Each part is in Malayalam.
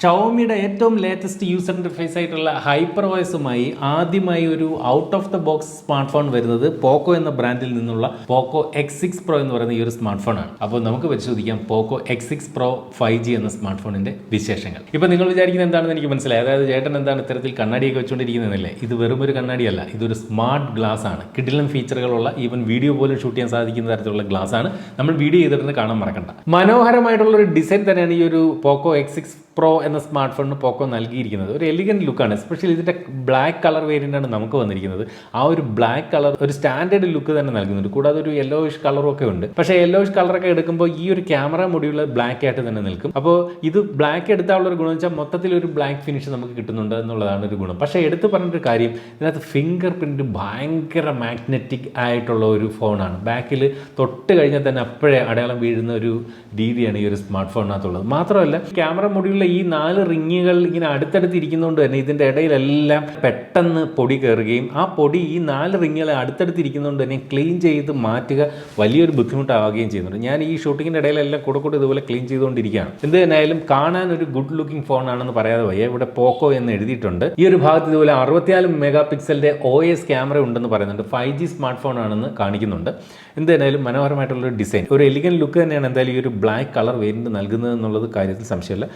ഷവോമിയുടെ ഏറ്റവും ലേറ്റസ്റ്റ് യൂസർ ഇന്റർഫേസ് ആയിട്ടുള്ള ഹൈപ്പർ വോയ്സുമായി ആദ്യമായി ഒരു out of the box smartphone വരുന്നത് പോക്കോ എന്ന ബ്രാൻഡിൽ നിന്നുള്ള പോക്കോ എക്സ് സിക്സ് പ്രോ എന്ന് പറയുന്ന ഈ ഒരു സ്മാർട്ട് ഫോൺ ആണ്. അപ്പോൾ നമുക്ക് പരിശോധിക്കാം Poco X six pro five G എന്ന സ്മാർട്ട് ഫോണിന്റെ വിശേഷങ്ങൾ. ഇപ്പോൾ നിങ്ങൾ വിചാരിക്കുന്നത് എന്താണെന്ന് എനിക്ക് മനസ്സിലായി. അതായത് ചേട്ടൻ എന്താണ് ഇത്തരത്തിൽ കണ്ണാടിയൊക്കെ വെച്ചുകൊണ്ടിരിക്കുന്നതല്ലേ? ഇത് വെറും ഒരു കണ്ണാടിയല്ല. ഇതൊരു സ്മാർട്ട് ഗ്ലാസ് ആണ്. കിഡിലും ഫീച്ചറുകളുള്ള ഈവൻ വീഡിയോ പോലും ഷൂട്ട് ചെയ്യാൻ സാധിക്കുന്ന തരത്തിലുള്ള ഗ്ലാസ് ആണ്. നമ്മൾ വീഡിയോ ചെയ്തിട്ടുണ്ട് കാണാൻ മറക്കണ്ട. മനോഹരമായിട്ടുള്ള ഒരു ഡിസൈൻ തന്നെയാണ് ഈ ഒരു പോക്കോ എക്സ് സിക്സ് പ്രോ എന്ന സ്മാർട്ട് ഫോണിന് പോക്കോ നൽകിയിരിക്കുന്നത് ഒരു എലിഗന്റ് ലുക്കാണ് എസ്പെഷ്യലി ഇതിന്റെ ബ്ലാക്ക് കളർ വേരിയന്റാണ് നമുക്ക് വന്നിരിക്കുന്നത്. ആ ഒരു ബ്ലാക്ക് കളർ ഒരു സ്റ്റാൻഡേർഡ് ലുക്ക് തന്നെ നൽകുന്നുണ്ട്. കൂടാതെ ഒരു യെല്ലോയിഷ് കളറും ഒക്കെ ഉണ്ട്. പക്ഷേ യെല്ലോയിഷ് കളറൊക്കെ എടുക്കുമ്പോൾ ഈ ഒരു ക്യാമറ മൊഡ്യൂൾ ബ്ലാക്ക് ആയിട്ട് തന്നെ നിൽക്കും. അപ്പോൾ ഇത് ബ്ലാക്ക് എടുത്താലുള്ള ഒരു ഗുണം വെച്ചാൽ മൊത്തത്തിൽ ഒരു ബ്ലാക്ക് ഫിനിഷ് നമുക്ക് കിട്ടുന്നുണ്ട് എന്നുള്ളതാണ് ഒരു ഗുണം. പക്ഷേ എടുത്ത് പറഞ്ഞൊരു കാര്യം ഇതിനകത്ത് ഫിംഗർ പ്രിന്റ് ഭയങ്കര മാഗ്നറ്റിക് ആയിട്ടുള്ള ഒരു ഫോണാണ് ബാക്കിൽ തൊട്ട് കഴിഞ്ഞാൽ തന്നെ അപ്പോഴേ അടയാളം വീഴുന്ന ഒരു രീതിയാണ് ഈ ഒരു സ്മാർട്ട് ഫോണിനകത്തുള്ളത് മാത്രമല്ല ക്യാമറ മൊഡ്യൂളിലെ ഈ നാല് റിങ്ങുകൾ ഇങ്ങനെ അടുത്തടുത്ത് ഇരിക്കുന്നതുകൊണ്ട് തന്നെ ഇതിന്റെ ഇടയിലെല്ലാം പെട്ടെന്ന് പൊടി കയറുകയും ആ പൊടി ഈ നാല് റിങ്ങുകളെ അടുത്തടുത്ത് ഇരിക്കുന്നതുകൊണ്ട് തന്നെ ക്ലീൻ ചെയ്ത് മാറ്റുക വലിയൊരു ബുദ്ധിമുട്ടാവുകയും ചെയ്യുന്നുണ്ട്. ഞാൻ ഈ ഷൂട്ടിങ്ങിന്റെ ഇടയിലെല്ലാം കൂടെ കൂടെ ഇതുപോലെ ക്ലീൻ ചെയ്തുകൊണ്ടിരിക്കുകയാണ്. എന്ത് തന്നെയായാലും കാണാൻ ഒരു ഗുഡ് ലുക്കിംഗ് ഫോൺ ആണെന്ന് പറയാതെ വയ്യ. ഇവിടെ പോക്കോ എന്ന് എഴുതിയിട്ടുണ്ട്. ഈ ഒരു ഭാഗത്ത് ഇതുപോലെ അറുപത്തിനാല് മെഗാ പിക്സലിന്റെ ഒ എസ് ക്യാമറ ഉണ്ടെന്ന് പറയുന്നുണ്ട്. ഫൈവ് ജി സ്മാർട്ട് ഫോൺ ആണെന്ന് കാണിക്കുന്നുണ്ട്. എന്ത് തന്നെയായാലും മനോഹരമായിട്ടുള്ള ഡിസൈൻ. ഒരു എലിഗൻ ലുക്ക് തന്നെയാണ് എന്തായാലും ഈ ഒരു ബ്ലാക്ക് കളർ വേരിയന്റ് നൽകുന്നത് എന്നുള്ളത് കാര്യത്തിൽ സംശയമില്ല.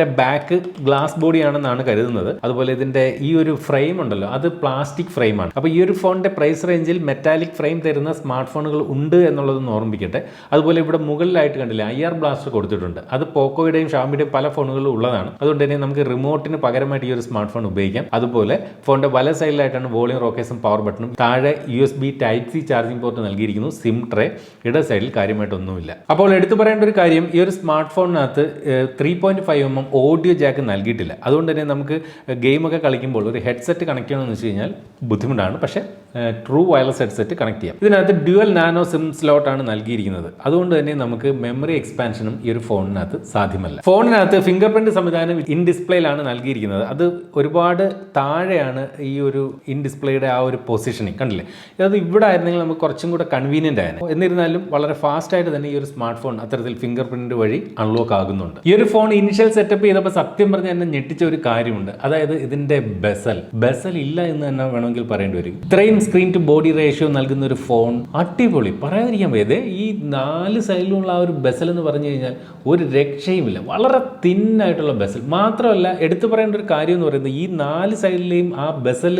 ഫോണിന്റെ ബാക്ക് ഗ്ലാസ് ബോഡി ആണെന്നാണ് കരുതുന്നത്. അതുപോലെ ഇതിന്റെ ഈ ഒരു ഫ്രെയിം ഉണ്ടല്ലോ അത് പ്ലാസ്റ്റിക് ഫ്രെയിമാണ് അപ്പോൾ ഈ ഒരു ഫോണിന്റെ പ്രൈസ് റേഞ്ചിൽ മെറ്റാലിക് ഫ്രെയിം തരുന്ന സ്മാർട്ട് ഫോണുകൾ ഉണ്ട് എന്നുള്ളത് ഓർമ്മിക്കട്ടെ അതുപോലെ ഇവിടെ മുകളിലായിട്ട് കണ്ടില്ല ഐ ആർ ബ്ലാസ്റ്റർ കൊടുത്തിട്ടുണ്ട്. അത് പോക്കോയുടെയും ഷാമിയുടെയും പല ഫോണുകളും ഉള്ളതാണ്. അതുകൊണ്ട് തന്നെ നമുക്ക് റിമോട്ടിന് പകരമായിട്ട് ഈ ഒരു സ്മാർട്ട് ഫോൺ ഉപയോഗിക്കാം. അതുപോലെ ഫോണിന്റെ വല സൈഡിലായിട്ടാണ് വോളിയം റോക്കേസും പവർ ബട്ടണും താഴെ U S B type C charging port നൽകിയിരിക്കുന്നു സിം ട്രേ ഇട സൈഡിൽ കാര്യമായിട്ടൊന്നുമില്ല. അപ്പോൾ എടുത്തു പറയേണ്ട ഒരു കാര്യം ഈ ഒരു സ്മാർട്ട് ഫോണിനകത്ത് three point five M M audio jack നൽകിയിട്ടില്ല. അതുകൊണ്ട് തന്നെ നമുക്ക് ഗെയിമൊക്കെ കളിക്കുമ്പോൾ ഒരു ഹെഡ്സെറ്റ് കണക്ട് ചെയ്യണമെന്ന് വെച്ച് കഴിഞ്ഞാൽ ബുദ്ധിമുട്ടാണ്. പക്ഷേ ട്രൂ വയർലെസ് ഹെഡ്സെറ്റ് കണക്ട് ചെയ്യാം. ഇതിനകത്ത് ഡ്യുവൽ നാനോ സിം സ്ലോട്ടാണ് നൽകിയിരിക്കുന്നത്. അതുകൊണ്ട് തന്നെ നമുക്ക് മെമ്മറി എക്സ്പാൻഷനും ഈ ഒരു ഫോണിനകത്ത് സാധ്യമല്ല. ഫോണിനകത്ത് ഫിംഗർ പ്രിന്റ് സംവിധാനം ഇൻ ഡിസ്പ്ലേയിലാണ് നൽകിയിരിക്കുന്നത്. അത് ഒരുപാട് താഴെയാണ് ഈ ഒരു ഇൻ ഡിസ്പ്ലേയുടെ ആ ഒരു പൊസിഷനിങ് കണ്ടില്ലേ? അത് ഇവിടെ ആയിരുന്നെങ്കിൽ നമുക്ക് കുറച്ചും കൂടെ കൺവീനിയന്റ് ആയിരുന്നു. എന്നിരുന്നാലും വളരെ ഫാസ്റ്റായിട്ട് തന്നെ ഈ ഒരു സ്മാർട്ട് ഫോൺ അത്തരത്തിൽ ഫിംഗർ പ്രിന്റ് വഴി അൺലോക്ക് ആകുന്നുണ്ട്. ഈ ഒരു ഫോൺ ഇനിഷ്യൽ സെറ്റപ്പ് ചെയ്തപ്പോൾ സത്യം പറഞ്ഞ് എന്നെ ഞെട്ടിച്ച ഒരു കാര്യമുണ്ട്. അതായത് ഇതിന്റെ ബെസൽ ബെസൽ ഇല്ല എന്ന് തന്നെ വേണമെങ്കിൽ പറയേണ്ടി വരും. ഇത്രയും സ്ക്രീൻ ടു ബോഡി റേഷ്യോ നൽകുന്ന ഒരു ഫോൺ അടിപൊളി. പറയാതിരിക്കാൻ വയ്യത് ഈ നാല് സൈഡിലുള്ള ആ ഒരു ബെസൽ എന്ന് പറഞ്ഞു കഴിഞ്ഞാൽ ഒരു രക്ഷയുമില്ല. വളരെ തിന്നായിട്ടുള്ള ബെസൽ മാത്രമല്ല എടുത്തു പറയേണ്ട ഒരു കാര്യം എന്ന് പറയുന്നത് ഈ നാല് സൈഡിലെയും ആ ബെസൽ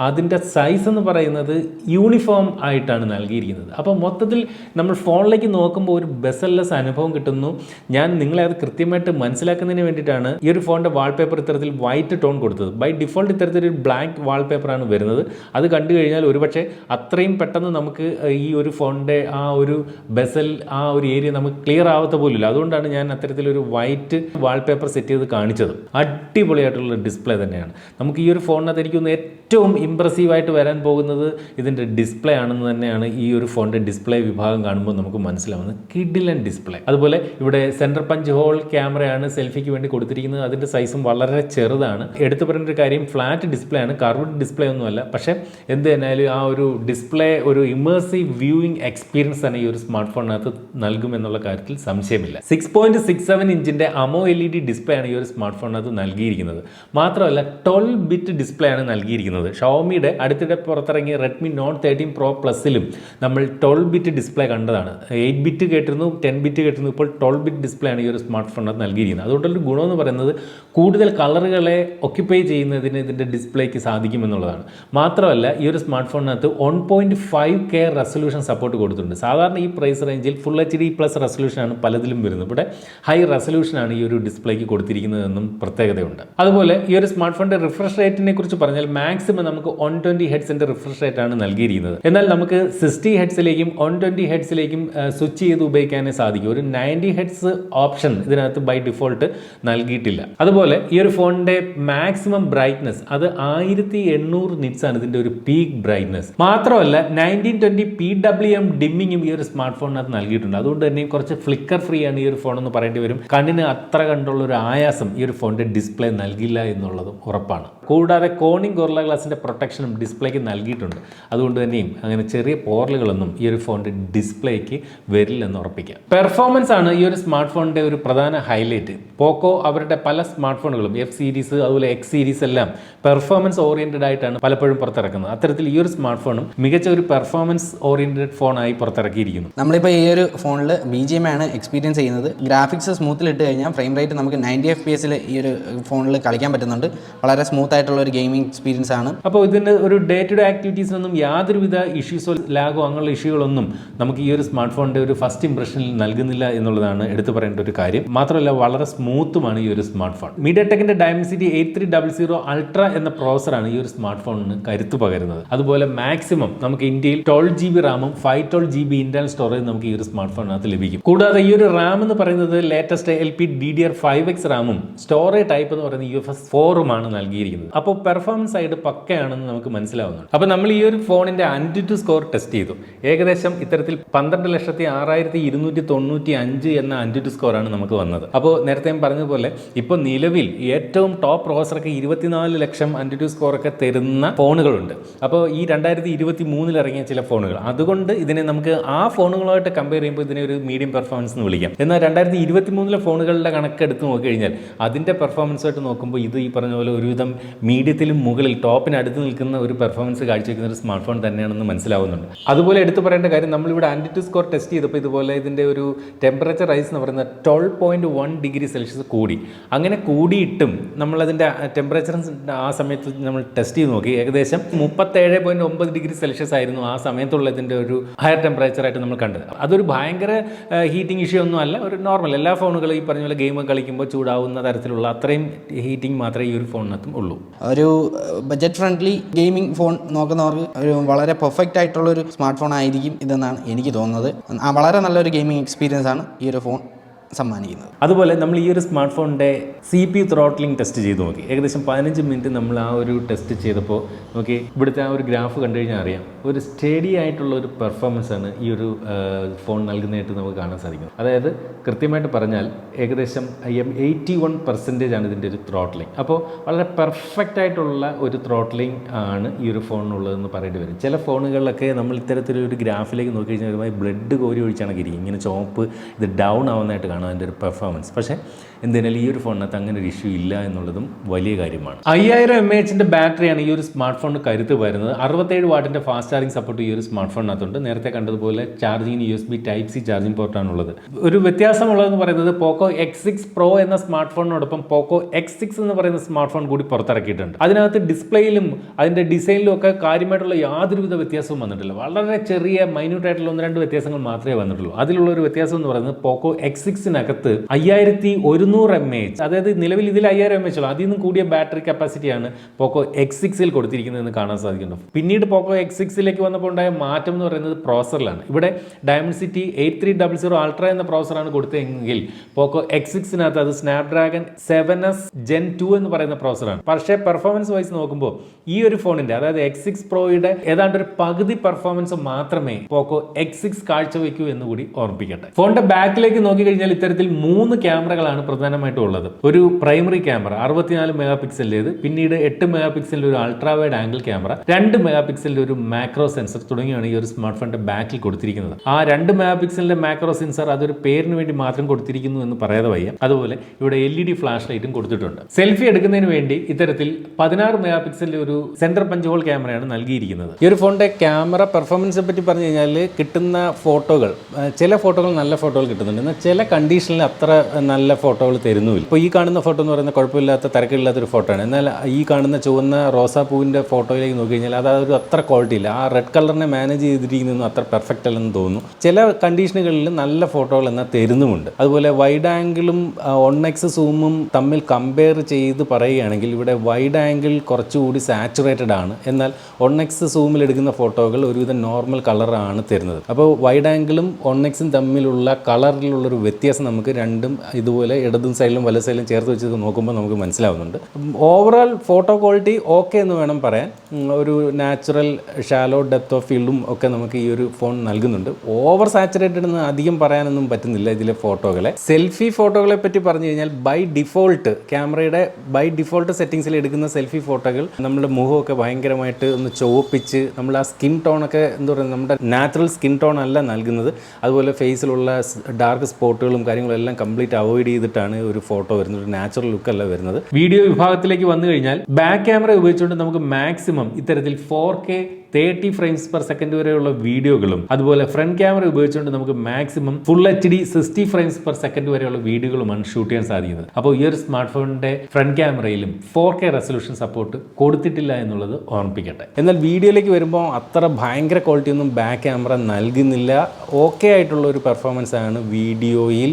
അതിന്റെ സൈസ് എന്ന് പറയുന്നത് യൂണിഫോം ആയിട്ടാണ് നൽകിയിരിക്കുന്നത്. അപ്പോൾ മൊത്തത്തിൽ നമ്മൾ ഫോണിലേക്ക് നോക്കുമ്പോൾ ഒരു ബെസൽലെസ് അനുഭവം കിട്ടുന്നു. ഞാൻ നിങ്ങളെ അത് കൃത്യമായിട്ട് മനസ്സിലാക്കുന്നതിന് വേണ്ടിയിട്ടാണ് ഈ ഒരു ഫോണിന്റെ വാൾപേപ്പർ ഇത്തരത്തിൽ വൈറ്റ് ടോൺ കൊടുത്തത്. ബൈ ഡിഫോൾട്ട് ഇത്തരത്തിൽ ഒരു ബ്ലാക്ക് വാൾപേപ്പറാണ് വരുന്നത്. അത് കണ്ടു കഴിഞ്ഞാൽ ഒരുപക്ഷെ അത്രയും പെട്ടെന്ന് നമുക്ക് ഈ ഒരു ഫോണിന്റെ ആ ഒരു ബെസൽ ആ ഒരു ഏരിയ നമുക്ക് ക്ലിയർ ആവാത്ത പോലില്ല അതുകൊണ്ടാണ് ഞാൻ അത്തരത്തിലൊരു വൈറ്റ് വാൾപേപ്പർ സെറ്റ് ചെയ്ത് കാണിച്ചത്. അടിപൊളിയായിട്ടുള്ള ഡിസ്പ്ലേ തന്നെയാണ്. നമുക്ക് ഈ ഒരു ഫോണിനകത്ത് എനിക്കൊന്ന് ഏറ്റവും ഇമ്പ്രസീവായിട്ട് വരാൻ പോകുന്നത് ഇതിന്റെ ഡിസ്പ്ലേ ആണെന്ന് തന്നെയാണ് ഈ ഒരു ഫോണിന്റെ ഡിസ്പ്ലേ വിഭാഗം കാണുമ്പോൾ നമുക്ക് മനസ്സിലാവുന്നത്. കിഡിലൻ ഡിസ്പ്ലേ അതുപോലെ ഇവിടെ സെന്റർ പഞ്ച് ഹോൾ ക്യാമറയാണ് സെൽഫിക്ക് വേണ്ടി കൊടുത്തിരിക്കുന്നത് അതിന്റെ സൈസും വളരെ ചെറുതാണ്. എടുത്തു പറയുന്ന ഒരു കാര്യം ഫ്ലാറ്റ് ഡിസ്പ്ലേ ആണ്. കർവ്ഡ് ഡിസ്പ്ലേ ഒന്നുമല്ല പക്ഷേ എന്ത് തന്നെയാലും ആ ഒരു ഡിസ്പ്ലേ ഒരു ഇമേഴ്സീവ് വ്യൂയിങ് എക്സ്പീരിയൻസ് തന്നെ ഈ ഒരു സ്മാർട്ട് ഫോണിനകത്ത് നൽകും എന്നുള്ള കാര്യത്തിൽ സംശയമില്ല. സിക്സ് പോയിന്റ് സിക്സ് സെവൻ ഇഞ്ചിന്റെ AMOLED display ആണ് ഈ ഒരു സ്മാർട്ട് ഫോണിനകത്ത് നൽകിയിരിക്കുന്നത്. മാത്രമല്ല ട്വൽവ് ബിറ്റ് ഡിസ്പ്ലേ ആണ് നൽകിയിരിക്കുന്നത്. ഷോമിയുടെ അടുത്തിടെ പുറത്തിറങ്ങിയ റെഡ്മി നോട്ട് തേർട്ടീൻ പ്രോ പ്ലസിലും നമ്മൾ ട്വൽവ് ബിറ്റ് ഡിസ്പ്ലേ കണ്ടതാണ്. എയ്റ്റ് ബിറ്റ് കേട്ടിരുന്നു ടെൻ ബിറ്റ് കേട്ടിരുന്നു. ഇപ്പോൾ ട്വൽവ് ബിറ്റ് ഡിസ്പ്ലേ ആണ് ഈ ഒരു സ്മാർട്ട് ഫോണിനകത്ത് നൽകിയിരിക്കുന്നത്. അതുകൊണ്ടൊരു ഗുണമെന്ന് പറയുന്നത് കൂടുതൽ കളറുകളെ ഒക്യുപ്പൈ ചെയ്യുന്നതിന് ഇതിന്റെ ഡിസ്പ്ലേക്ക് സാധിക്കുമെന്നുള്ളതാണ്. മാത്രമല്ല ഈ ഒരു സ്മാർട്ട് ഫോണിനകത്ത് one point five K resolution support കൊടുത്തിട്ടുണ്ട്. സാധാരണ ഈ പ്രൈസ് റേഞ്ചിൽ ഫുൾ എച്ച് ഡി പ്ലസ് റെസൊല്യൂഷനാണ് പലതിലും വരുന്നത്. ഇവിടെ ഹൈ റെസൊല്യൂഷനാണ് ഈ ഒരു ഡിസ്പ്ലേക്ക് കൊടുത്തിരിക്കുന്നതെന്നും പ്രത്യേകതയുണ്ട്. അതുപോലെ ഈ ഒരു സ്മാർട്ട് ഫോണിന്റെ റിഫ്രഷ് റേറ്റിനെ കുറിച്ച് പറഞ്ഞാൽ മാക്സിമം നമുക്ക് വൺ ട്വന്റി ഹെഡ്സിന്റെ റിഫ്രഷ് റേറ്റാണ് നൽകിയിരിക്കുന്നത്. എന്നാൽ നമുക്ക് സിക്സ്റ്റി ഹെഡ്സിലേക്കും വൺ ട്വന്റി ഹെഡ്സിലേക്കും സ്വിച്ച് ചെയ്ത് ഉപയോഗിക്കാനേ സാധിക്കും. ഒരു നയന്റി ഹെഡ്സ് ഓപ്ഷൻ ഇതിനകത്ത് ബൈ ഡിഫോൾട്ട് നൽകിയിട്ടില്ല. അതുപോലെ ഈ ഒരു ഫോണിന്റെ മാക്സിമം ബ്രൈറ്റ്നസ് അത് ആയിരത്തി എണ്ണൂറ് നിറ്റ്സ് ആണ് ഇതിന്റെ ഒരു പീക്ക് ബ്രൈറ്റ്നസ് മാത്രമല്ല nineteen twenty P W M ഡിമ്മിങ്ങും ഈ ഒരു സ്മാർട്ട് ഫോണിനകത്ത് നൽകിയിട്ടുണ്ട്. അതുകൊണ്ട് തന്നെ കുറച്ച് ഫ്ലിക്കർ ഫ്രീ ആണ് ഈ ഒരു ഫോൺ എന്ന് പറയേണ്ടി വരും. കണ്ണിന് അത്ര കണ്ടുള്ള ഒരു ആയാസം ഈ ഒരു ഫോണിന്റെ ഡിസ്പ്ലേ നൽകില്ല എന്നുള്ളതും ഉറപ്പാണ്. കൂടാതെ കോണിംഗ് ഗൊർല ഗ്ലാസിന്റെ പ്രൊട്ടക്ഷനും ഡിസ്പ്ലേക്ക് നൽകിയിട്ടുണ്ട്. അതുകൊണ്ട് തന്നെയും അങ്ങനെ ചെറിയ പോറലുകളൊന്നും ഈ ഒരു ഫോണിന്റെ ഡിസ്പ്ലേക്ക് വരില്ലെന്ന് ഉറപ്പിക്കാം. പെർഫോമൻസ് ആണ് ഈ ഒരു സ്മാർട്ട് ഫോണിന്റെ ഒരു പ്രധാന ഹൈലൈറ്റ് പോക്കോ അവരുടെ പല സ്മാർട്ട് ഫോണുകളും എഫ് സീരീസ് അതുപോലെ എക്സ് സീരീസ് എല്ലാം പെർഫോമൻസ് ഓറിയന്റഡ് ആയിട്ടാണ് പലപ്പോഴും പുറത്തിറക്കുന്നത്. അത്തരത്തിൽ ഈ ഒരു സ്മാർട്ട് ഫോണും മികച്ച ഒരു പെർഫോമൻസ് ഓറിയന്റഡ് ഫോണായി പുറത്തിറക്കിയിരിക്കുന്നു. നമ്മളിപ്പോൾ ഈ ഒരു ഫോണിൽ ബി ജി എം ആണ് എക്സ്പീരിയൻസ് ചെയ്യുന്നത്. ഗ്രാഫിക്സ് സ്മൂത്തിൽ ഇട്ട് കഴിഞ്ഞാൽ ഫ്രെയിം റേറ്റ് നമുക്ക് നയന്റി എഫ് പി എസിൽ ഈ ഒരു ഫോണിൽ കളിക്കാൻ പറ്റുന്നുണ്ട്. വളരെ സ്മൂത്ത് ആയിട്ടുള്ള ഒരു ഗെയിമിംഗ് എക്സ്പീരിയൻസ് ആണ്. അപ്പോൾ ഇതിന്റെ ഒരു ഡേ ടു ഡേ ആക്ടിവിറ്റീസിനൊന്നും യാതൊരുവിധ ഇഷ്യൂസോ ലാഗോ അങ്ങനെയുള്ള ഇഷ്യൂകളൊന്നും നമുക്ക് ഈ ഒരു സ്മാർട്ട് ഫോണിന്റെ ഒരു ഫസ്റ്റ് ഇംപ്രഷനിൽ നൽകുന്നില്ല എന്നുള്ളതാണ് എടുത്തു പറയേണ്ട ഒരു കാര്യം. മാത്രമല്ല വളരെ സ്മൂത്തുമാണ് ഈ ഒരു smart phone media ടെക്കിന്റെ Dimensity eight three double zero ultra എന്ന പ്രോസറാണ് ഈ ഒരു സ്മാർട്ട് ഫോണിന് കരുത്ത് പകരുന്നത്. അതുപോലെ മാക്സിമം നമുക്ക് ഇന്ത്യയിൽ ട്വൽവ് ജി ബി റാമും five twelve G B internal storage നമുക്ക് ഈ ഒരു സ്മാർട്ട് ഫോണിനകത്ത് ലഭിക്കും. കൂടാതെ ഈ ഒരു റാം എന്ന് പറയുന്നത് latest L P D D R five X റാമും സ്റ്റോറേജ് ടൈപ്പ് എന്ന് പറയുന്നത് യു എഫ് എസ് ഫോറുമാണ് നൽകിയിരിക്കുന്നത്. അപ്പോൾ പെർഫോമൻസ് ആയിട്ട് പക്കയാണെന്ന് നമുക്ക് മനസ്സിലാവുന്നുണ്ട്. അപ്പോൾ നമ്മൾ ഈ ഒരു ഫോണിന്റെ അന്റിറ്റു സ്കോർ ടെസ്റ്റ് ചെയ്തു. ഏകദേശം ഇത്തരത്തിൽ പന്ത്രണ്ട് ലക്ഷത്തി ആറായിരത്തി ഇരുന്നൂറ്റി തൊണ്ണൂറ്റി അഞ്ച് എന്ന അന്റിറ്റു സ്കോറാണ് നമുക്ക് വന്നത്. അപ്പോൾ നേരത്തെ ഞാൻ പറഞ്ഞതുപോലെ ഇപ്പോൾ നിലവിൽ ഏറ്റവും ടോപ്പ് പ്രോസറൊക്കെ ഇരുപത്തിനാല് ലക്ഷം ആന്റിറ്റ്യൂ സ്കോറൊക്കെ തരുന്ന ഫോണുകളുണ്ട്. അപ്പോൾ ഈ രണ്ടായിരത്തി ഇരുപത്തി മൂന്നിൽ ഇറങ്ങിയ ചില ഫോണുകൾ. അതുകൊണ്ട് ഇതിനെ നമുക്ക് ആ ഫോണുകളുമായിട്ട് കമ്പയർ ചെയ്യുമ്പോൾ ഇതിനെ ഒരു മീഡിയം പെർഫോമൻസ് എന്ന് വിളിക്കാം. എന്നാൽ രണ്ടായിരത്തി ഇരുപത്തി മൂന്നിലെ ഫോണുകളുടെ കണക്കെടുത്ത് നോക്കിക്കഴിഞ്ഞാൽ അതിന്റെ പെർഫോമൻസുമായിട്ട് നോക്കുമ്പോൾ ഇത് ഈ പറഞ്ഞ പോലെ ഒരുവിധം മീഡിയത്തിലും മുകളിൽ ടോപ്പിന് അടുത്ത് നിൽക്കുന്ന ഒരു പെർഫോമൻസ് കാഴ്ചവെക്കുന്ന ഒരു സ്മാർട്ട് ഫോൺ തന്നെയാണെന്ന് മനസ്സിലാവുന്നുണ്ട്. അതുപോലെ എടുത്തു പറയേണ്ട കാര്യം നമ്മളിവിടെ ആന്റിറ്റ്യൂ സ്കോർ ടെസ്റ്റ് ചെയ്തപ്പോൾ ഇതുപോലെ ഇതിന്റെ ഒരു ടെമ്പറേച്ചർ റൈസ് എന്ന് പറയുന്നത് twelve point one degree Celsius കൂടി. അങ്ങനെ കൂടിയിട്ടും നമ്മളതിന്റെ ടെമ്പറേച്ചർ ആ സമയത്ത് നമ്മൾ ടെസ്റ്റ് ചെയ്ത് നോക്കി. ഏകദേശം മുപ്പത്തേഴ് പോയിന്റ് ഒമ്പത് ഡിഗ്രി സെൽഷ്യസ് ആയിരുന്നു ആ സമയത്തുള്ള ഇതിന്റെ ഒരു ഹയർ ടെമ്പറേച്ചർ ആയിട്ട് നമ്മൾ കണ്ടത്. അതൊരു ഭയങ്കര ഹീറ്റിംഗ് ഇഷ്യൂ ഒന്നും അല്ല ഒരു നോർമൽ എല്ലാ ഫോണുകളും ഈ പറഞ്ഞ പോലെ ഗെയിം കളിക്കുമ്പോൾ ചൂടാവുന്ന തരത്തിലുള്ള അത്രയും ഹീറ്റിംഗ് മാത്രമേ ഈ ഒരു ഫോണിനകത്തും ഉള്ളൂ. ഒരു ബജറ്റ് ഫ്രണ്ട്ലി ഗെയിമിംഗ് ഫോൺ നോക്കുന്നവർക്ക് ഒരു വളരെ പെർഫെക്റ്റ് ആയിട്ടുള്ള ഒരു സ്മാർട്ട് ഫോൺ ആയിരിക്കും ഇതെന്നാണ് എനിക്ക് തോന്നുന്നത്. വളരെ നല്ലൊരു ഗെയിമിംഗ് എക്സ്പീരിയൻസ് ആണ് ഈ ഒരു ഫോൺ സമ്മാനിക്കുന്നത്. അതുപോലെ നമ്മൾ ഈ ഒരു സ്മാർട്ട് ഫോണിന്റെ സി പി ത്രോട്ട്ലിംഗ് ടെസ്റ്റ് ചെയ്ത് നോക്കി. ഏകദേശം പതിനഞ്ച് മിനിറ്റ് നമ്മൾ ആ ഒരു ടെസ്റ്റ് ചെയ്തപ്പോൾ നോക്കി ഇവിടുത്തെ ആ ഒരു ഗ്രാഫ് കണ്ടു കഴിഞ്ഞാൽ അറിയാം. ഒരു സ്റ്റേഡി ആയിട്ടുള്ള ഒരു പെർഫോമൻസ് ആണ് ഈ ഒരു ഫോൺ നൽകുന്നതായിട്ട് നമുക്ക് കാണാൻ സാധിക്കും അതായത് കൃത്യമായിട്ട് പറഞ്ഞാൽ ഏകദേശം എയ്റ്റി വൺ പെർസെന്റേജ് ആണ് ഇതിന്റെ ഒരു ത്രോട്ട്ലിംഗ് അപ്പോൾ വളരെ പെർഫെക്റ്റ് ആയിട്ടുള്ള ഒരു ത്രോട്ട്ലിംഗ് ആണ് ഈ ഒരു ഫോണിനുള്ളതെന്ന് പറയേണ്ടി വരും. ചില ഫോണുകളിലൊക്കെ നമ്മൾ ഇത്തരത്തിലൊരു ഗ്രാഫിലേക്ക് നോക്കി കഴിഞ്ഞാൽ ബ്ലഡ് കോരി ഒഴിച്ചാണ് ഇരിക്കും ഇങ്ങനെ ചോപ്പ് ഇത് ഡൗൺ ആവുന്നതായിട്ട് കാണാം. അതിന്റെ ഒരു പെർഫോമൻസ് പക്ഷേ എന്തിനാലും ഈ ഒരു ഫോണിനകത്ത് അങ്ങനെ ഒരു ഇഷ്യൂ ഇല്ല എന്നുള്ളതും വലിയ കാര്യമാണ്. അയ്യായിരം എം എച്ചിന്റെ ബാറ്ററിയാണ് ഈ ഒരു സ്മാർട്ട് ഫോണിന് കരുത്ത് വരുന്നത്. അറുപത്തേഴ് വാട്ടിന്റെ ഫാസ്റ്റ് ചാർജിങ് സപ്പോർട്ട് ഈ ഒരു സ്മാർട്ട് ഫോണിനകത്തുണ്ട് നേരത്തെ കണ്ടതുപോലെ ചാർജിങ്ങിന് U S B type C charging പോർട്ടാണുള്ളത് ഒരു വ്യത്യാസമുള്ളതെന്ന് പറയുന്നത് പോക്കോ എക്സ് സിക്സ് പ്രോ എന്ന സ്മാർട്ട് ഫോണിനോടൊപ്പം പോക്കോ എക്സ് സിക്സ് എന്ന് പറയുന്ന സ്മാർട്ട് ഫോൺ കൂടി പുറത്തിറക്കിയിട്ടുണ്ട്. അതിനകത്ത് ഡിസ്പ്ലേയിലും അതിന്റെ ഡിസൈനിലും ഒക്കെ കാര്യമായിട്ടുള്ള യാതൊരുവിധ വ്യത്യാസവും വന്നിട്ടില്ല. വളരെ ചെറിയ മൈന്യൂട്ട് ആയിട്ടുള്ള ഒന്ന് രണ്ട് വ്യത്യാസങ്ങൾ മാത്രമേ വന്നിട്ടുള്ളൂ. അതിലുള്ള ഒരു വ്യത്യാസം എന്ന് പറയുന്നത് പോക്കോ എക്സ് സിക്സിനകത്ത് അയ്യായിരത്തി ഒരുന്നൂറ് എം എച്ച് അതായത് നിലവിൽ ഇതിൽ അയ്യായിരം എം എച്ച് ഉള്ളൂ. അതിൽ നിന്നും കൂടിയ ബാറ്ററി കപ്പാസിറ്റിയാണ് പോക്കോ എക്സ് സിക്സിൽ കൊടുത്തിരിക്കുന്നതെന്ന് കാണാൻ സാധിക്കുന്നുണ്ട്. പിന്നീട് പോക്കോ എക്സ് സിക്സിലേക്ക് വന്നപ്പോൾ ഉണ്ടായ മാറ്റം എന്ന് പറയുന്നത് പ്രോസറിലാണ് ഇവിടെ Dimensity eight three double zero ultra എന്ന പ്രോസറാണ് കൊടുത്തതെങ്കിൽ പോക്കോ എക്സ് സിക്സിനകത്ത് അത് Snapdragon seven S gen two എന്ന് പറയുന്ന പ്രോസറാണ് പക്ഷേ പെർഫോമൻസ് വൈസ് നോക്കുമ്പോൾ ഈ ഒരു ഫോണിന്റെ അതായത് എക്സ് സിക്സ് പ്രോയുടെ ഏതാണ്ട് ഒരു പകുതി പെർഫോമൻസ് മാത്രമേ പോക്കോ എക്സ് സിക്സ് കാഴ്ചവെക്കൂ എന്ന് കൂടി ഓർമ്മിപ്പിക്കട്ടെ. ഫോണിന്റെ ബാക്കിലേക്ക് നോക്കിക്കഴിഞ്ഞാൽ ഇത്തരത്തിൽ മൂന്ന് ക്യാമറകളാണ് പ്രധാനമായിട്ടും ഉള്ളത്. ഒരു പ്രൈമറി ക്യാമറ അറുപത്തിനാല് മെഗാ പിക്സലിലേത് പിന്നീട് എട്ട് മെഗാ പിക്സലിന്റെ ഒരു അൾട്രാ വൈഡ് ആംഗിൾ ക്യാമറ രണ്ട് മെഗാ പിക്സലിന്റെ ഒരു മാക്രോ സെൻസർ തുടങ്ങിയാണ് ഈ ഒരു സ്മാർട്ട് ഫോണിന്റെ ബാക്കിൽ കൊടുത്തിരിക്കുന്നത്. ആ രണ്ട് മെഗാ പിക്സലിന്റെ മാക്രോ സെൻസർ അതൊരു പേരിന് വേണ്ടി മാത്രം കൊടുത്തിരിക്കുന്നു എന്ന് പറയാതെ വയ്യ. അതുപോലെ ഇവിടെ എൽ ഇ ഡി ഫ്ലാഷ് ലൈറ്റും കൊടുത്തിട്ടുണ്ട്. സെൽഫി എടുക്കുന്നതിന് വേണ്ടി ഇത്തരത്തിൽ പതിനാറ് മെഗാ പിക്സലിന്റെ ഒരു സെന്റർ പഞ്ച് ഹോൾ ക്യാമറയാണ് നൽകിയിരിക്കുന്നത്. ഈ ഒരു ഫോണിന്റെ ക്യാമറ പെർഫോമൻസിനെ പറ്റി പറഞ്ഞു കഴിഞ്ഞാൽ കിട്ടുന്ന ഫോട്ടോകൾ ചില ഫോട്ടോകൾ നല്ല ഫോട്ടോകൾ കിട്ടുന്നുണ്ട്. എന്നാൽ ചില കണ്ടീഷനിൽ അത്ര നല്ല ഫോട്ടോകൾ തരുന്നുമില്ല. ഇപ്പോൾ ഈ കാണുന്ന ഫോട്ടോ എന്ന് പറയുന്നത് കുഴപ്പമില്ലാത്ത തിരക്കില്ലാത്തൊരു ഫോട്ടോ ആണ്. എന്നാൽ ഈ കാണുന്ന ചുവന്ന റോസാപ്പൂവിന്റെ ഫോട്ടോയിലേക്ക് നോക്കി കഴിഞ്ഞാൽ അത് അത്ര ക്വാളിറ്റി ഇല്ല. ആ റെഡ് കളറിനെ മാനേജ് ചെയ്തിരിക്കുന്നതൊന്നും അത്ര പെർഫെക്റ്റ് അല്ലെന്ന് തോന്നുന്നു. ചില കണ്ടീഷനുകളിൽ നല്ല ഫോട്ടോകൾ എന്നാൽ തരുന്നുമുണ്ട്. അതുപോലെ വൈഡ് ആംഗിളും വൺ എക്സ് സൂമും തമ്മിൽ കമ്പയർ ചെയ്ത് പറയുകയാണെങ്കിൽ ഇവിടെ വൈഡ് ആംഗിൾ കുറച്ചുകൂടി സാച്ചുറേറ്റഡ് ആണ്. എന്നാൽ വൺ എക്സ് സൂമിൽ എടുക്കുന്ന ഫോട്ടോകൾ ഒരുവിധം നോർമൽ കളറാണ് തരുന്നത്. അപ്പോൾ വൈഡ് ആംഗിളും വൺ എക്സും തമ്മിലുള്ള കളറിലുള്ളൊരു വ്യത്യാസം നമുക്ക് രണ്ടും ഇതുപോലെ ഇടതും സൈഡിലും വല സൈഡിലും ചേർത്ത് വെച്ച് നോക്കുമ്പോൾ നമുക്ക് മനസ്സിലാവുന്നുണ്ട്. ഓവറോൾ ഫോട്ടോ ക്വാളിറ്റി ഓക്കെ എന്ന് വേണം പറയാൻ. ഒരു നാച്ചുറൽ ഷാലോ ഡെപ്ത് ഓഫ് ഫീൽഡും ഒക്കെ നമുക്ക് ഈ ഒരു ഫോൺ നൽകുന്നുണ്ട്. ഓവർ സാച്ചുറേറ്റഡ് എന്ന് അധികം പറയാനൊന്നും പറ്റുന്നില്ല ഇതിലെ ഫോട്ടോകളെ സെൽഫി ഫോട്ടോകളെ പറ്റി പറഞ്ഞു കഴിഞ്ഞാൽ ബൈ ഡിഫോൾട്ട് ക്യാമറയുടെ ബൈ ഡിഫോൾട്ട് സെറ്റിങ്സിൽ എടുക്കുന്ന സെൽഫി ഫോട്ടോകൾ നമ്മുടെ മുഖമൊക്കെ ഭയങ്കരമായിട്ട് ഒന്ന് ചുവപ്പിച്ച് നമ്മൾ ആ സ്കിൻ ടോണൊക്കെ എന്താ പറയുക നമ്മുടെ നാച്ചുറൽ സ്കിൻ ടോൺ അല്ല നൽകുന്നത്. അതുപോലെ ഫേസിലുള്ള ഡാർക്ക് സ്പോട്ടുകളും കാര്യങ്ങളും എല്ലാം കംപ്ലീറ്റ് അവോയ്ഡ് ചെയ്തിട്ടാണ് ഒരു ഫോട്ടോ വരുന്നത്. ഒരു നാച്ചുറൽ ലുക്ക് അല്ല വരുന്നത്. വീഡിയോ വിഭാഗത്തിലേക്ക് വന്നു കഴിഞ്ഞാൽ ബാക്ക് ക്യാമറ ഉപയോഗിച്ചുകൊണ്ട് നമുക്ക് മാക്സിമം ഇത്തരത്തിൽ four K thirty frames per second വരെയുള്ള വീഡിയോകളും അതുപോലെ ഫ്രണ്ട് ക്യാമറ ഉപയോഗിച്ചുകൊണ്ട് നമുക്ക് maximum full H D sixty frames per second വരെയുള്ള വീഡിയോകളുമാണ് ഷൂട്ട് ചെയ്യാൻ സാധിക്കുന്നത്. അപ്പോൾ ഈ ഒരു സ്മാർട്ട് ഫോണിന്റെ ഫ്രണ്ട് ക്യാമറയിലും ഫോർ കെ റെസൊല്യൂഷൻ സപ്പോർട്ട് കൊടുത്തിട്ടില്ല എന്നുള്ളത് ഓർമ്മിപ്പിക്കട്ടെ. എന്നാൽ വീഡിയോയിലേക്ക് വരുമ്പോൾ അത്ര ഭയങ്കര ക്വാളിറ്റി ഒന്നും ബാക്ക് ക്യാമറ നൽകുന്നില്ല. ഓക്കെ ആയിട്ടുള്ള ഒരു പെർഫോമൻസ് ആണ് വീഡിയോയിൽ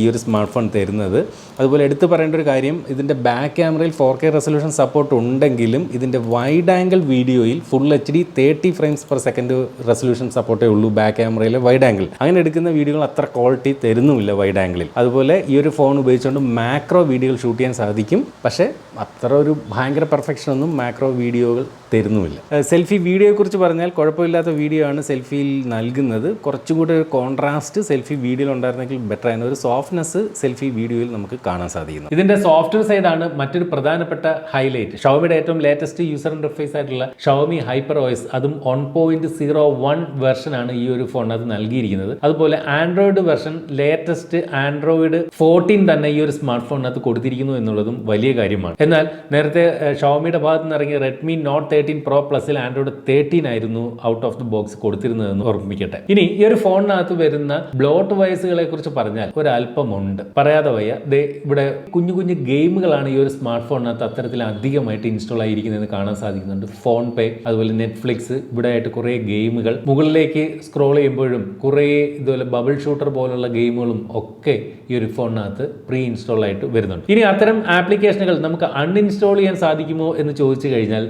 ഈ ഒരു സ്മാർട്ട് ഫോൺ തരുന്നത്. അതുപോലെ എടുത്തു പറയേണ്ട ഒരു കാര്യം ഇതിന്റെ ബാക്ക് ക്യാമറയിൽ ഫോർ കെ റെസൊല്യൂഷൻ സപ്പോർട്ട് ഉണ്ടെങ്കിലും ഇതിന്റെ വൈഡ് ആംഗിൾ വീഡിയോയിൽ full H D thirty frames per second resolution സപ്പോർട്ടേ ഉള്ളൂ ബാക്ക് ക്യാമറയിലെ വൈഡ് ആംഗിൾ അങ്ങനെ എടുക്കുന്ന വീഡിയോകൾ അത്ര ക്വാളിറ്റി തരുന്നുമില്ല വൈഡ് ആംഗിളിൽ അതുപോലെ ഈ ഒരു ഫോൺ ഉപയോഗിച്ചുകൊണ്ട് മാക്രോ വീഡിയോകൾ ഷൂട്ട് ചെയ്യാൻ സാധിക്കും. പക്ഷേ അത്ര ഒരു ഭയങ്കര പെർഫെക്ഷൻ ഒന്നും മാക്രോ വീഡിയോകൾ തരുന്നുമില്ല. സെൽഫി വീഡിയോയെക്കുറിച്ച് പറഞ്ഞാൽ കുഴപ്പമില്ലാത്ത വീഡിയോ ആണ് സെൽഫിയിൽ നൽകുന്നത്. കുറച്ചും കൂടി ഒരു കോൺട്രാസ്റ്റ് സെൽഫി വീഡിയോയിൽ ഉണ്ടായിരുന്നെങ്കിൽ ബെറ്റർ ആയിരുന്നു. ഒരു സോഫ്റ്റ്നെസ് സെൽഫി വീഡിയോയിൽ നമുക്ക് കാണാൻ സാധിക്കുന്നു. ഇതിന്റെ സോഫ്റ്റ്വെയർ സൈഡാണ് മറ്റൊരു പ്രധാനപ്പെട്ട ഹൈലൈറ്റ് ഷവമിയുടെ ഏറ്റവും ലേറ്റസ്റ്റ് യൂസർ ഇന്റർഫേസ് ആയിട്ടുള്ള ഷവമി ഹൈപ്പർ ഓയസ് അതും one point zero one version ആണ് ഈ ഒരു ഫോൺ അത് നൽകിയിരിക്കുന്നത്. അതുപോലെ Android version latest Android fourteen തന്നെ ഈ ഒരു സ്മാർട്ട് ഫോണിനകത്ത് കൊടുത്തിരിക്കുന്നു എന്നുള്ളതും വലിയ കാര്യമാണ്. എന്നാൽ നേരത്തെ ഷവമിയുടെ ഭാഗത്ത് നിന്ന് ഇറങ്ങിയ റെഡ്മി നോട്ട് തേർട്ടീൻ പ്രോ പ്ലസിൽ ആൻഡ്രോയിഡ് തേർട്ടീൻ ആയിരുന്നു ഔട്ട് ഓഫ് ദി ബോക്സ് കൊടുത്തിരുന്നതെന്ന് ഓർമ്മിപ്പിക്കട്ടെ. ഇനി ഈ ഒരു ഫോണിനകത്ത് വരുന്ന ബ്ലോട്ട് വയസ്സുകളെ കുറിച്ച് പറഞ്ഞാൽ ഒരല്പമുണ്ട് പറയാതെ വയ്യ. ദേ ഇവിടെ കുഞ്ഞു കുഞ്ഞു ഗെയിമുകളാണ് ഈ ഒരു സ്മാർട്ട് ഫോണിനകത്ത് അത്തരത്തിൽ അധികമായിട്ട് ഇൻസ്റ്റാൾ ആയിരിക്കുന്നതെന്ന് കാണാൻ സാധിക്കുന്നുണ്ട്. ഫോൺ പേ അതുപോലെ നെറ്റ്ഫ്ലിക്സ് ഇവിടെ ആയിട്ട് കുറേ ഗെയിമുകൾ. മുകളിലേക്ക് സ്ക്രോൾ ചെയ്യുമ്പോഴും കുറേ ഇതുപോലെ ബബിൾ ഷൂട്ടർ പോലുള്ള ഗെയിമുകളും ഒക്കെ ഈ ഒരു ഫോണിനകത്ത് പ്രീ ഇൻസ്റ്റാൾ ആയിട്ട് വരുന്നുണ്ട്. ഇനി അത്തരം ആപ്ലിക്കേഷനുകൾ നമുക്ക് അൺഇൻസ്റ്റാൾ ചെയ്യാൻ സാധിക്കുമോ എന്ന് ചോദിച്ചു കഴിഞ്ഞാൽ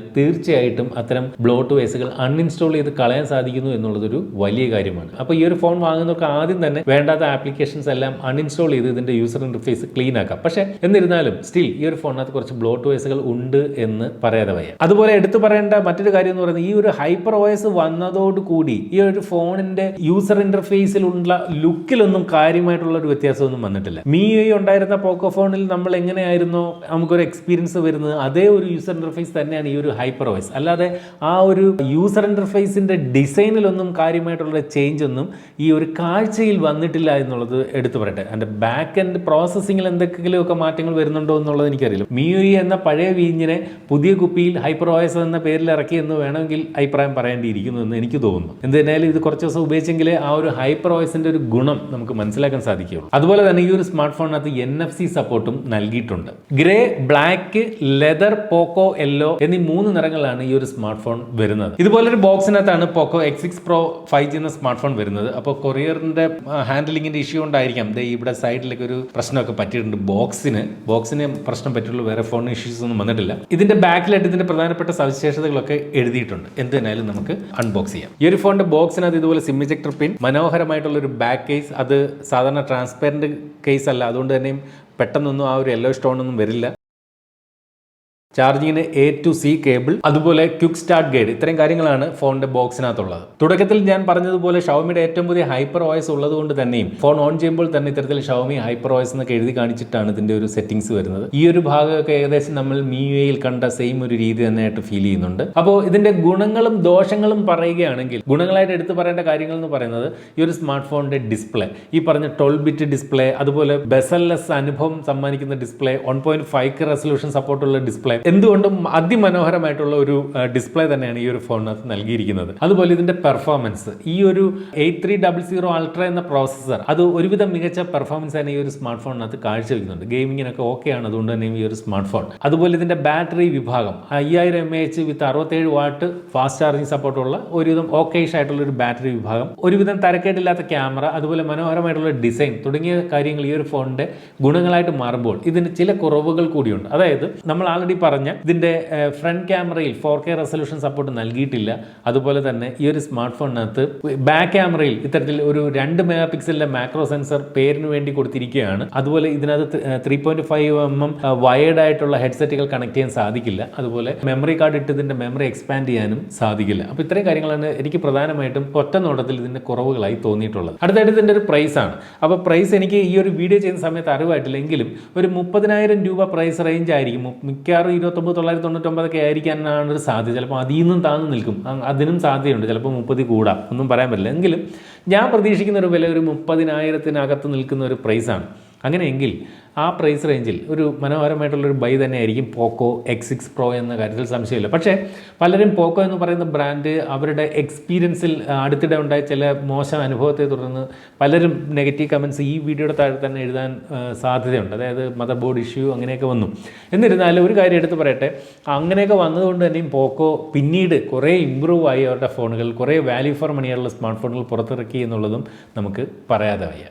തീർച്ചയായിട്ടും അത്തരം ബ്ലോട്ട് വേസുകൾ അൺഇൻസ്റ്റാൾ ചെയ്ത് കളയാൻ സാധിക്കുന്നു എന്നുള്ളതൊരു വലിയ കാര്യമാണ്. അപ്പോൾ ഈ ഒരു ഫോൺ വാങ്ങുന്നവർക്ക് ആദ്യം തന്നെ വേണ്ടാത്ത ആപ്ലിക്കേഷൻസ് എല്ലാം അൺഇൻസ്റ്റാൾ ചെയ്ത് ഇതിന്റെ യൂസർ ഇന്റർഫേസ് ക്ലീൻ ആക്കാം. പക്ഷേ എന്നിരുന്നാലും സ്റ്റിൽ ഈ ഒരു ഫോണിനകത്ത് കുറച്ച് ബ്ലോട്ട് വേസുകൾ ഉണ്ട് എന്ന് പറയാതെ വയ്യ. അതുപോലെ എടുത്തു പറയേണ്ട മറ്റൊരു കാര്യം എന്ന് പറയുന്നത് ഈ ഒരു ഹൈപ്പർ ഓയസ് വന്നതോടുകൂടി ഈ ഒരു ഫോണിന്റെ യൂസർ ഇന്റർഫേസിലുള്ള ലുക്കിലൊന്നും കാര്യമായിട്ടുള്ള ഒരു വ്യത്യാസമൊന്നും വന്നിട്ടില്ല. മീ ഉണ്ടായിരുന്ന പോക്കോ ഫോണിൽ നമ്മൾ എങ്ങനെയായിരുന്നോ? നമുക്കൊരു എക്സ്പീരിയൻസ് വരുന്നത് അതേ ഒരു യൂസർ ഇന്റർഫേസ് തന്നെയാണ് ഈ ഒരു ഹൈപ്പർ അല്ലാതെ ആ ഒരു യൂസർ ഇന്റർഫേസിന്റെ ഡിസൈനിലൊന്നും കാര്യമായിട്ടുള്ള ചേഞ്ച് ഒന്നും ഈ ഒരു കാഴ്ചയിൽ വന്നിട്ടില്ല എന്നുള്ളത് എടുത്തു പറയട്ടെ. അതിന്റെ ബാക്ക് എൻഡ് പ്രോസസ്സിങ്ങിൽ എന്തെങ്കിലുമൊക്കെ മാറ്റങ്ങൾ വരുന്നുണ്ടോ എന്നുള്ളത് എനിക്കറിയില്ല. മിയുയി എന്ന പഴയ വീഞ്ഞിനെ പുതിയ കുപ്പിയിൽ ഹൈപ്പർ ഓയസ് എന്ന പേരിൽ ഇറക്കി എന്ന് വേണമെങ്കിൽ അഭിപ്രായം പറയേണ്ടിയിരിക്കുന്നു എന്ന് എനിക്ക് തോന്നുന്നു. എന്തായാലും ഇത് കുറച്ച് ദിവസം ഉപയോഗിച്ചെങ്കിലേ ആ ഒരു ഹൈപ്പർ ഓയസിന്റെ ഒരു ഗുണം നമുക്ക് മനസ്സിലാക്കാൻ സാധിക്കുകയുള്ളൂ. അതുപോലെ തന്നെ ഈ ഒരു സ്മാർട്ട് ഫോണിനകത്ത് എൻ എഫ് സി സപ്പോർട്ടും നൽകിയിട്ടുണ്ട്. Grey black leather Poco yellow എന്നീ മൂന്ന് നിറങ്ങളാണ് ഈ ഒരു സ്മാർട്ട് ഫോൺ വരുന്നത്. ഇതുപോലൊരു ബോക്സിനകത്താണ് Poco X six pro five G എന്ന സ്മാർട്ട് ഫോൺ വരുന്നത് അപ്പോൾ കൊറിയറിന്റെ ഹാൻഡിലിംഗിന്റെ ഇഷ്യൂ ഉണ്ടായിരിക്കാം ദേ ഇവിടെ സൈഡിലേക്ക് ഒരു പ്രശ്നമൊക്കെ പറ്റിയിട്ടുണ്ട്. ബോക്സിന് ബോക്സിന് പ്രശ്നം പറ്റുള്ളൂ വേറെ ഫോൺ ഇഷ്യൂസ് ഒന്നും വന്നിട്ടില്ല. ഇതിന്റെ ബാക്കിലായിട്ട് ഇതിന്റെ പ്രധാനപ്പെട്ട സവിശേഷതകളൊക്കെ എഴുതിയിട്ടുണ്ട്. എന്ത് തന്നെയാലും നമുക്ക് അൺബോക്സ് ചെയ്യാം. ഈ ഒരു ഫോണിന്റെ ബോക്സിനകത്ത് ഇതുപോലെ സിം ഇജക്ടർ പിൻ മനോഹരമായിട്ടുള്ള ഒരു ബാക്ക് കേസ് അത് സാധാരണ ട്രാൻസ്പെറന്റ് കേസ് അല്ല. അതുകൊണ്ട് തന്നെയും പെട്ടെന്നൊന്നും ആ ഒരു യെല്ലോ സ്റ്റോൺ ഒന്നും വരില്ല. ചാർജിങ്ങിന് എ ടു സി കേബിൾ അതുപോലെ ക്വിക്ക് സ്റ്റാർട്ട് ഗൈഡ് ഇത്രയും കാര്യങ്ങളാണ് ഫോണിന്റെ ബോക്സിനകത്തുള്ളത്. തുടക്കത്തിൽ ഞാൻ പറഞ്ഞതുപോലെ ഷവമിയുടെ ഏറ്റവും പുതിയ ഹൈപ്പർ ഓയസ് ഉള്ളത് കൊണ്ട് തന്നെയും ഫോൺ ഓൺ ചെയ്യുമ്പോൾ തന്നെ ഇത്തരത്തിൽ ഷവമി ഹൈപ്പർ ഓയസ് എന്നൊക്കെ എഴുതി കാണിച്ചിട്ടാണ് ഇതിന്റെ ഒരു സെറ്റിംഗ്സ് വരുന്നത്. ഈ ഒരു ഭാഗമൊക്കെ ഏകദേശം നമ്മൾ മിയുയിൽ കണ്ട സെയിം ഒരു രീതി തന്നെയായിട്ട് ഫീൽ ചെയ്യുന്നുണ്ട്. അപ്പോൾ ഇതിന്റെ ഗുണങ്ങളും ദോഷങ്ങളും പറയുകയാണെങ്കിൽ ഗുണങ്ങളായിട്ട് എടുത്തു പറയേണ്ട കാര്യങ്ങൾ എന്ന് പറയുന്നത് ഈ ഒരു സ്മാർട്ട് ഫോണിന്റെ ഡിസ്പ്ലേ ഈ പറഞ്ഞ ട്വൽവ് ബിറ്റ് ഡിസ്പ്ലേ അതുപോലെ ബെസൽലെസ് അനുഭവം സമ്മാനിക്കുന്ന display one point five resolution സപ്പോർട്ടുള്ള display എന്തുകൊണ്ടും അതിമനോഹരമായിട്ടുള്ള ഒരു ഡിസ്പ്ലേ തന്നെയാണ് ഈ ഒരു ഫോണിനകത്ത് നൽകിയിരിക്കുന്നത്. അതുപോലെ ഇതിന്റെ പെർഫോമൻസ് ഈ ഒരു eight three double zero ultra എന്ന പ്രോസസ്സർ അത് ഒരുവിധം മികച്ച പെർഫോമൻസ് തന്നെ ഈ ഒരു സ്മാർട്ട് ഫോണിനകത്ത് കാഴ്ചവെക്കുന്നുണ്ട്. ഗെയിമിങ്ങിനൊക്കെ ഓക്കെയാണ് അതുകൊണ്ട് തന്നെ ഈ ഒരു സ്മാർട്ട് ഫോൺ അതുപോലെ ഇതിന്റെ ബാറ്ററി വിഭാഗം അയ്യായിരം എം എച്ച് വിത്ത് അറുപത്തേഴ് വാട്ട് ഫാസ്റ്റ് ചാർജിങ് സപ്പോർട്ടുള്ള ഒരുവിധം ഓക്കേഷ് ആയിട്ടുള്ള ഒരു ബാറ്ററി വിഭാഗം. ഒരുവിധം തരക്കേടില്ലാത്ത ക്യാമറ അതുപോലെ മനോഹരമായിട്ടുള്ള ഡിസൈൻ തുടങ്ങിയ കാര്യങ്ങൾ ഈ ഒരു ഫോണിന്റെ ഗുണങ്ങളായിട്ട് മാറുമ്പോൾ ഇതിന് ചില കുറവുകൾ കൂടിയുണ്ട്. അതായത് നമ്മൾ ആൾറെഡി ഇതിന്റെ ഫ്രണ്ട് ക്യാമറയിൽ ഫോർ കെ റെസൊല്യൂഷൻ സപ്പോർട്ട് നൽകിയിട്ടില്ല. അതുപോലെ തന്നെ ഈ ഒരു സ്മാർട്ട് ഫോണിനകത്ത് ബാക്ക് ക്യാമറയിൽ ഇത്തരത്തിൽ ഒരു രണ്ട് മെഗാ പിക്സലിന്റെ മാക്രോ സെൻസർ പേരിന് വേണ്ടി കൊടുത്തിരിക്കുകയാണ്. അതുപോലെ ഇതിനകത്ത് three point five M M wired ആയിട്ടുള്ള ഹെഡ്സെറ്റുകൾ കണക്ട് ചെയ്യാൻ സാധിക്കില്ല. അതുപോലെ മെമ്മറി കാർഡ് ഇട്ട് ഇതിന്റെ മെമ്മറി എക്സ്പാൻഡ് ചെയ്യാനും സാധിക്കില്ല. അപ്പോൾ ഇത്രയും കാര്യങ്ങളാണ് എനിക്ക് പ്രധാനമായിട്ടും ഒറ്റ നോട്ടത്തിൽ ഇതിന്റെ കുറവുകളായി തോന്നിയിട്ടുള്ളത്. അടുത്തായിട്ട് ഇതിന്റെ ഒരു പ്രൈസ് ആണ്. അപ്പോൾ പ്രൈസ് എനിക്ക് ഈ ഒരു വീഡിയോ ചെയ്യുന്ന സമയത്ത് അറിവായിട്ടില്ലെങ്കിലും ഒരു മുപ്പതിനായിരം രൂപ പ്രൈസ് റേഞ്ച് ആയിരിക്കും. മിക്കവാറും ഇരുപത്തൊമ്പത് തൊള്ളായിരത്തി തൊണ്ണൂറ്റൊമ്പതൊക്കെ ആയിരിക്കാനാണ് ഒരു സാധ്യത. ചിലപ്പോൾ അതിൽ നിന്നും താന്ന് നിൽക്കും അതിനും സാധ്യതയുണ്ട്. ചിലപ്പോൾ മുപ്പതിൽ കൂടാം. ഒന്നും പറയാൻ പറ്റില്ല. എങ്കിലും ഞാൻ പ്രതീക്ഷിക്കുന്ന ഒരു വില ഒരു മുപ്പതിനായിരത്തിനകത്ത് നിൽക്കുന്ന ഒരു പ്രൈസാണ് അങ്ങനെയെങ്കിൽ ആ പ്രൈസ് റേഞ്ചിൽ ഒരു മനോഹരമായിട്ടുള്ളൊരു ബൈ തന്നെ ആയിരിക്കും പോക്കോ എക്സ് സിക്സ് പ്രോ എന്ന കാര്യത്തിൽ സംശയമില്ല. പക്ഷേ പലരും പോക്കോ എന്ന് പറയുന്ന ബ്രാൻഡ് അവരുടെ എക്സ്പീരിയൻസിൽ അടുത്തിടെ ഉണ്ടായ ചില മോശം അനുഭവത്തെ തുടർന്ന് പലരും നെഗറ്റീവ് കമൻസ് ഈ വീഡിയോയുടെ താഴെ തന്നെ എഴുതാൻ സാധ്യതയുണ്ട്. അതായത് മദർ ബോർഡ് ഇഷ്യൂ അങ്ങനെയൊക്കെ വന്നു. എന്നിരുന്നാലും ഒരു കാര്യം എടുത്ത് പറയട്ടെ. അങ്ങനെയൊക്കെ വന്നതുകൊണ്ട് തന്നെയും പോക്കോ പിന്നീട് കുറേ ഇമ്പ്രൂവ് ആയി അവരുടെ ഫോണുകൾ കുറേ വാല്യൂ ഫോർ മണിയുള്ള സ്മാർട്ട് ഫോണുകൾ പുറത്തിറക്കി എന്നുള്ളതും നമുക്ക് പറയാതെ വയ്യ.